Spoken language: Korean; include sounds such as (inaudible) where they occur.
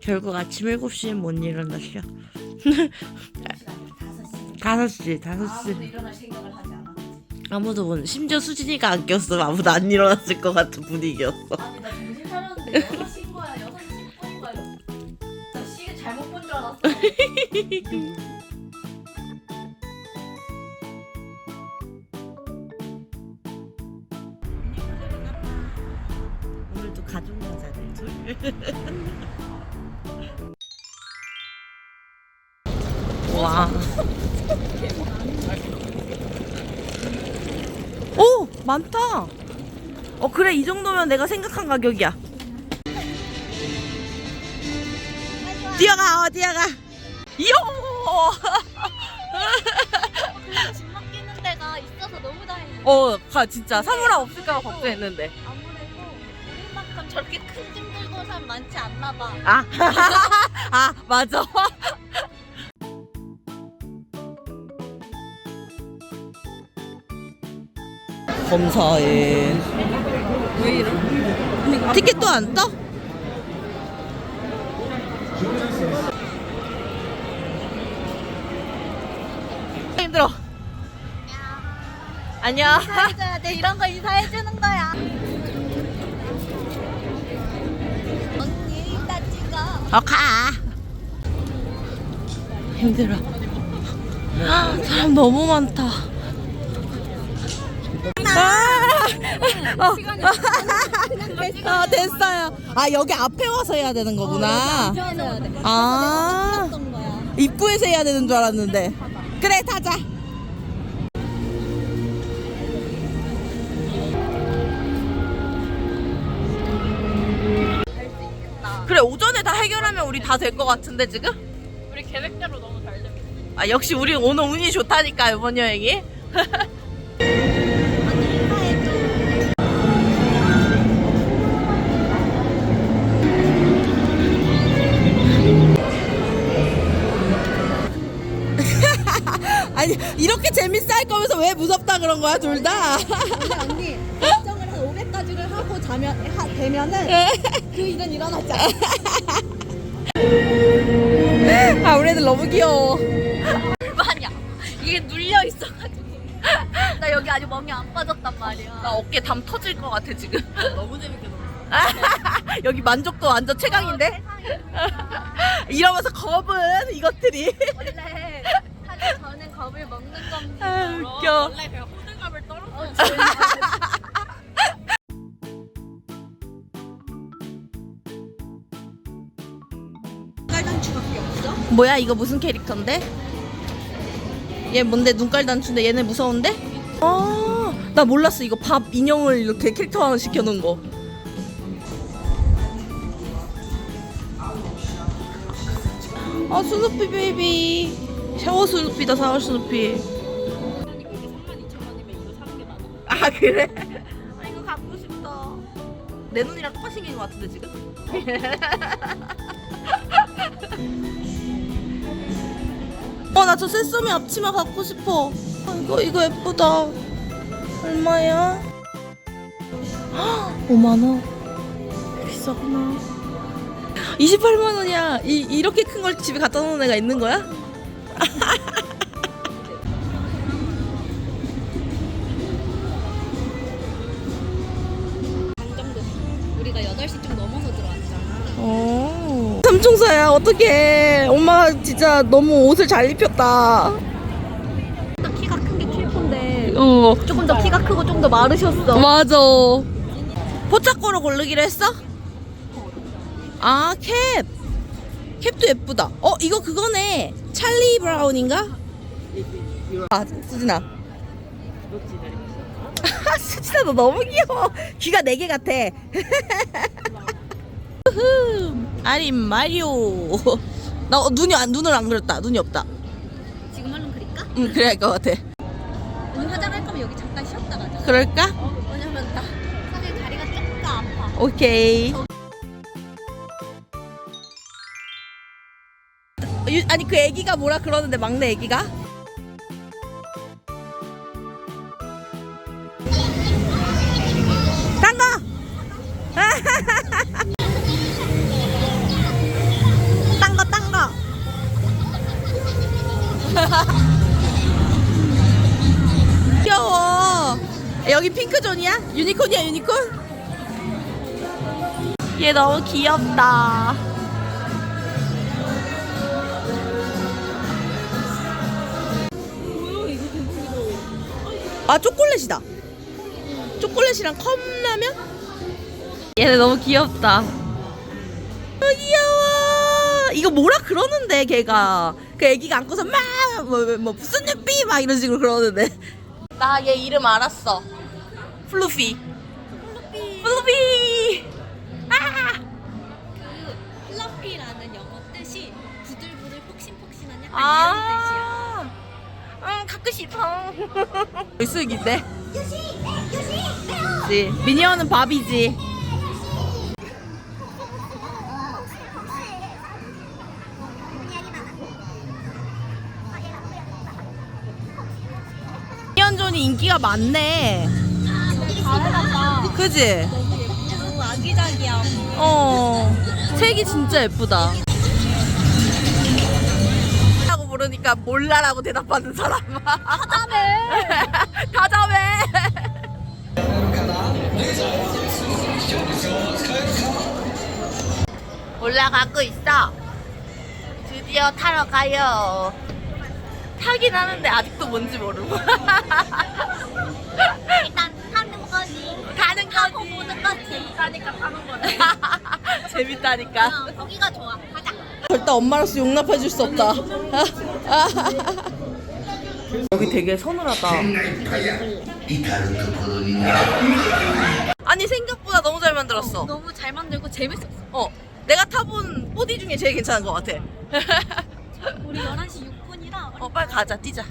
결국 아침 7시에 못 일어났어. 5시 5시, 5시. 아무도 일어날 생각을 하지 않아 아무도 못, 심지어 수진이가 안 꼈어. 아무도 안 일어났을 것 같은 분위기였어. 아니 나 정신 차렸는데 6시인 거야 6시 10분인 거야 나 시계 잘못 본 줄 알았어 (laughs) 가족 여자들 둘. (laughs) 와. (laughs) 오 많다. 어 그래 이 정도면 내가 생각한 가격이야. 뛰어가 어 뛰어가. 이요. 집 맡기는 데가 있어서 너무 다행이야 어, 가 진짜 사무라 없을까 봐 걱정했는데. 아무래도 저렇게 큰 짐 들고 온 사람 많지 않나 봐 아, (laughs) 아 맞아. (laughs) 검사에 왜 이래? 티켓도 안 떠? 힘들어. 안녕. 인사해줘야 돼 이런 거 인사해주는 거야 어 어, 가. 힘들어. 사람 너무 많다. 아! 어, 어, 됐어요. 아, 여기 앞에 와서 해야 되는 거구나. 아, 입구에서 해야 되는 줄 알았는데. 그래, 타자. 그래, 오전에 다 해결하면 우리 다 될 것 같은데, 지금? 우리 계획대로 너무 잘 되고 아, 역시 우리 오늘 운이 좋다니까, 이번 여행이. 아니, 이렇게 재밌어 할 거면서 왜 무섭다 그런 거야, 둘 다? 근데 언니 결정을 한 500가지를 하고 자면 하, 되면은 그 일은 일어나지 않아 아, 우리 애들 너무 귀여워. 얼마냐 이게 눌려 있어가지고 나 여기 아직 멍이 안 빠졌단 말이야 나 어깨 담 터질 것 같아, 지금. 너무 재밌게 놀았어 (laughs) 여기 만족도 완전 최강인데? (laughs) 이러면서 겁은 이것들이. 원래 하기 전엔 겁을 먹는 겁니다 아, 웃겨. 원래 그냥 호들갑을 떨었 (laughs) 어 깔단추밖에 없어? 뭐야, 이거 무슨 캐릭터인데? 얘 뭔데, 눈깔 단추인데 얘네 무서운데? 아, 나 몰랐어. 이거 밥 인형을 이렇게 캐릭터화 시켜놓은 거. 아, 스누피 베이비. 샤워 스누피다, 샤워 스누피. 아니 그게 32,000원이면 이거 사는 게 나아 아 그래? 아 이거 갖고 싶다. 내 눈이랑 똑같이 생긴 것 같은데 지금? (laughs) 어 나 저 세소미 앞치마 갖고 싶어. 아, 이거 이거 예쁘다. 얼마야? (gasps) 5만 원. 비싸구나. 28만 원이야. 이 이렇게 큰 걸 집에 갖다 놓은 애가 있는 거야? (laughs) 어. 삼총사야 어떡해. 엄마 진짜 너무 옷을 잘 입혔다. 또 키가 큰 게 킬폰데 어. 조금 더 키가 크고 좀 더 마르셨어. 맞아. 포착고로 고르기로 했어? 아 캡. 캡도 예쁘다. 어 이거 그거네. 찰리 브라운인가? 아 수진아. (laughs) 수진아 너 너무 귀여워. 귀가 네 개 같아 (laughs) 아리 마리오 (laughs) 나 어, 눈이 안 눈을 안 그렸다 눈이 없다 지금 얼른 그릴까? 응 그래야 할 것 같아 오늘 화장할 거면 여기 잠깐 쉬었다 가자 그럴까? 왜냐면 나 사실 다리가 조금 아파 오케이. 유- 아니 그 애기가 뭐라 그러는데 막내 애기가? (laughs) 귀여워. 여기 핑크존이야? 유니콘이야, 유니콘? 얘 너무 귀엽다. 아, 초콜릿이다. 초콜릿이랑 컵라면? 얘네 너무 귀엽다. 아. 이거 뭐라 그러는데 걔가 그 애기가 안고서 막뭐 뭐 무슨 눈빛 막 이런 식으로 그러는데 나 얘 이름 알았어. 플루피. 플루피. 플루피. 아! 그 플러피라는 영어 뜻이 부들부들 폭신폭신한 약간 아. 응, 갖고 싶어. (laughs) 글쓰기인데. 그치. 미니언은 밥이지. 미니언존이 인기가 많네. 가능하다. 그지? 너무 아기자기하고. 어. 색이 진짜 예쁘다. 라고 부르니까 몰라라고 대답하는 사람. 하다매. 다자매. 올라가고 있어. 드디어 타러 가요. 타긴 하는데 아직도 뭔지 모르고. 일단 타는 거지. 가는 타고 거지. 보는 거지. 재밌다니까 타는 거지. (laughs) 재밌다니까. 어, 거기가 좋아. 가자. 절대 엄마로서 용납해 줄 수 없다. (laughs) 여기 되게 서늘하다. 아니 생각보다 너무 잘 만들었어. 너무 잘 만들고 재밌었어. 어, 내가 타본 4D 중에 제일 괜찮은 것 같아. 우리 11시 6분이라 어, 빨리 가자, 뛰자.